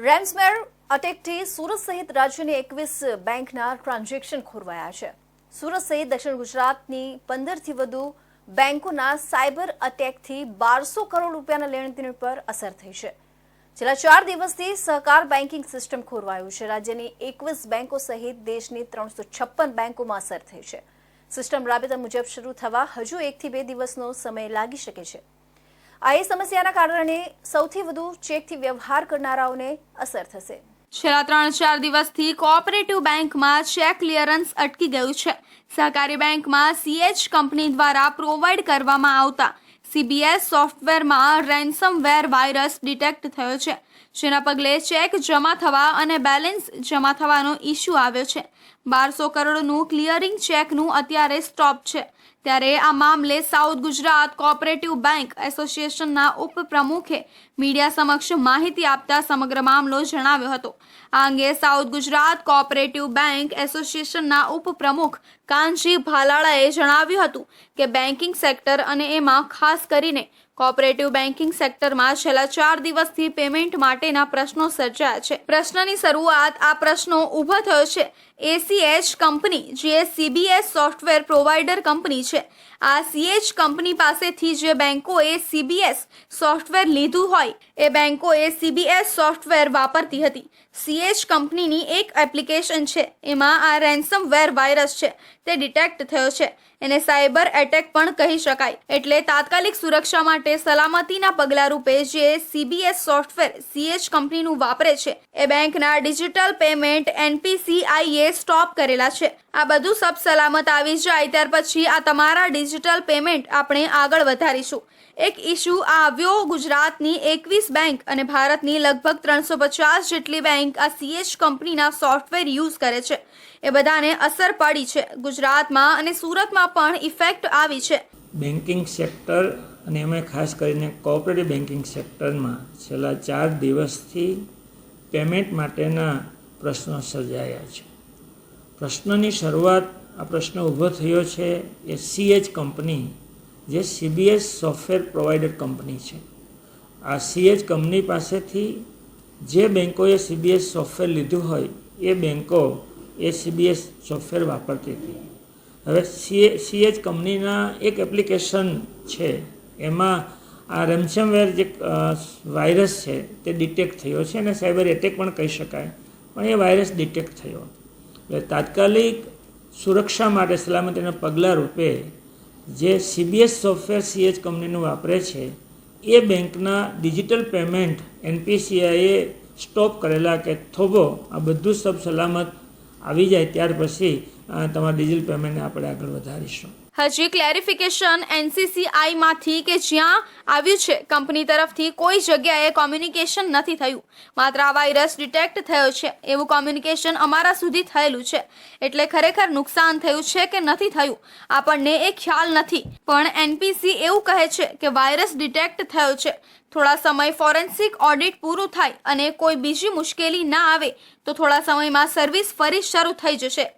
રેન્સમેર અટેકથી સુરત સહિત રાજ્યની એકવીસ બેંકના ટ્રાન્ઝેક્શન ખોરવાયા છે. સુરત સહિત દક્ષિણ ગુજરાતની પંદરથી વધુ બેંકોના સાયબર અટેકથી બારસો કરોડ રૂપિયાના લેણદેણ પર અસર થઈ છે. છેલ્લા ચાર દિવસથી સહકાર બેન્કિંગ સિસ્ટમ ખોરવાયું છે. રાજ્યની એકવીસ બેંકો સહિત દેશની ત્રણસો છપ્પન બેંકોમાં અસર થઈ છે. સિસ્ટમ રાબેતા મુજબ શરૂ થવા હજુ એકથી બે દિવસનો સમય લાગી શકે છે. આ એ સમસ્યાના કારણે સૌથી વધુ ચેકથી વ્યવહાર કરનારાઓને અસર થશે. છેલ્લા ત્રણ ચાર દિવસથી કોઓપરેટિવ બેંકમાં ચેક ક્લિયરન્સ અટકી ગયું છે. સહકારી બેંકમાં સીએચ કંપની દ્વારા પ્રોવાઈડ કરવામાં આવતા સીબીએસ સોફ્ટવેરમાં રેન્સમવેર વાયરસ ડિટેક્ટ થયો છે. જેના પગલે ચેક જમા થવા અને બેલેન્સ જમા થવાનો ઇસ્યુ આવ્યો છે. બારસો કરોડનું ક્લિયરિંગ ચેકનું અત્યારે સ્ટોપ છે. ત્યારે આ મામલે સાઉથ ગુજરાત કોઓપરેટિવ બેંક એસોસિએશનના ઉપપ્રમુખે મીડિયા સમક્ષ માહિતી આપતા સમગ્ર મામલો જણાવ્યો હતો. આ અંગે સાઉથ ગુજરાત કોઓપરેટિવ બેંક એસોસિએશનના ઉપપ્રમુખ કાનજી ભાલાળાએ જણાવ્યું હતું કે બેન્કિંગ સેક્ટર અને એમાં ખાસ કરીને કોઓપરેટિવ બેન્કિંગ સેક્ટરમાં છેલ્લા ચાર દિવસથી પેમેન્ટ માટેના પ્રશ્નો સર્જાયા છે. પ્રશ્નની શરૂઆત આ પ્રશ્નો ઊભો થયો છે એસીએચ કંપની, જે સીબીએસ સોફ્ટવેર પ્રોવાઈડર કંપની છે, આ સીએચ કંપની પાસેથી જે બેંકોએ સીબીએસ સોફ્ટવેર લીધું હોય, એ બેંકોએ સીબીએસ સોફ્ટવેર વાપરતી હતી. સીએચ કંપનીની એક એપ્લિકેશન છે, એમાં આ રેન્સમવેર વાયરસ છે, તે ડિટેક્ટ થયો છે. એને સાયબર એટેક પણ કહી શકાય. એટલે તાત્કાલિક સુરક્ષા માટે સલામતીના પગલાં રૂપે જે સીબીએસ સોફ્ટવેર સીએચ કંપનીનું વાપરે છે, એ બેંકના ડિજિટલ પેમેન્ટ એનપીસીઆઈએ સ્ટોપ કરેલા છે. આ બધું સબ સલામત આવી જાય ત્યાર પછી આ તમારા ડિજિટલ પેમેન્ટ આપણે આગળ વધારીશું. એક ઇસ્યુ આવ્યો, ગુજરાતની એકવીસ બેંક અને ભારતની લગભગ ત્રણસો પચાસ જેટલી બેંક આ સીએચ કંપનીના સોફ્ટવેર યુઝ કરે છે. એ બધાને અસર પડી છે. ગુજરાતમાં અને સુરતમાં પણ ઇફેક્ટ આવી છે. બેન્કિંગ સેક્ટર અને એમાં ખાસ કરીને કોઓપરેટિવ બેન્કિંગ સેક્ટરમાં છેલ્લા ચાર દિવસથી પેમેન્ટ માટેના પ્રશ્નો સર્જાયા છે. પ્રશ્નની શરૂઆત આ પ્રશ્ન ઊભો થયો છે એ સીએચ કંપની, જે સીબીએસ સોફ્ટવેર પ્રોવાઈડર કંપની છે. આ સીએચ કંપની પાસેથી જે બેન્કોએ સીબીએસ સોફ્ટવેર લીધું હોય, એ બેંકો એ સીબીએસ સોફ્ટવેર વાપરતી હતી. હવે સીએ સીએચ કંપનીના એક એપ્લિકેશન છે, એમાં આ રેમસમવેર જે વાયરસ છે તે ડિટેક્ટ થયો છે અને સાયબર એટેક પણ કહી શકાય, પણ એ વાયરસ ડિટેક્ટ થયો. એટલે તાત્કાલિક સુરક્ષા માટે સલામતીના પગલાં રૂપે જે સીબીએસ સોફ્ટવેર સીએચ કંપનીનું વાપરે છે, એ બેંકના ડિજિટલ પેમેન્ટ એનપીસીઆઈએ સ્ટોપ કરેલા કે થોભો આ બધું સબ સલામત આવી જાય ત્યાર પછી તમારા ડિજિટલ પેમેન્ટને આપણે આગળ વધારીશું. હજી ક્લેરિફિકેશન એનસીસીઆઈમાંથી કે જ્યાં આવ્યું છે, કંપની તરફથી કોઈ જગ્યાએ કોમ્યુનિકેશન નથી થયું. માત્ર આ વાયરસ ડિટેક્ટ થયો છે, એવું કોમ્યુનિકેશન અમારા સુધી થયેલું છે. એટલે ખરેખર નુકસાન થયું છે કે નથી થયું, આપણને એ ખ્યાલ નથી. પણ એનપીસી એવું કહે છે કે વાયરસ ડિટેક્ટ થયો છે. થોડા સમય ફોરેન્સિક ઓડિટ પૂરું થાય અને કોઈ બીજી મુશ્કેલી ના આવે, તો થોડા સમયમાં સર્વિસ ફરી શરૂ થઈ જશે.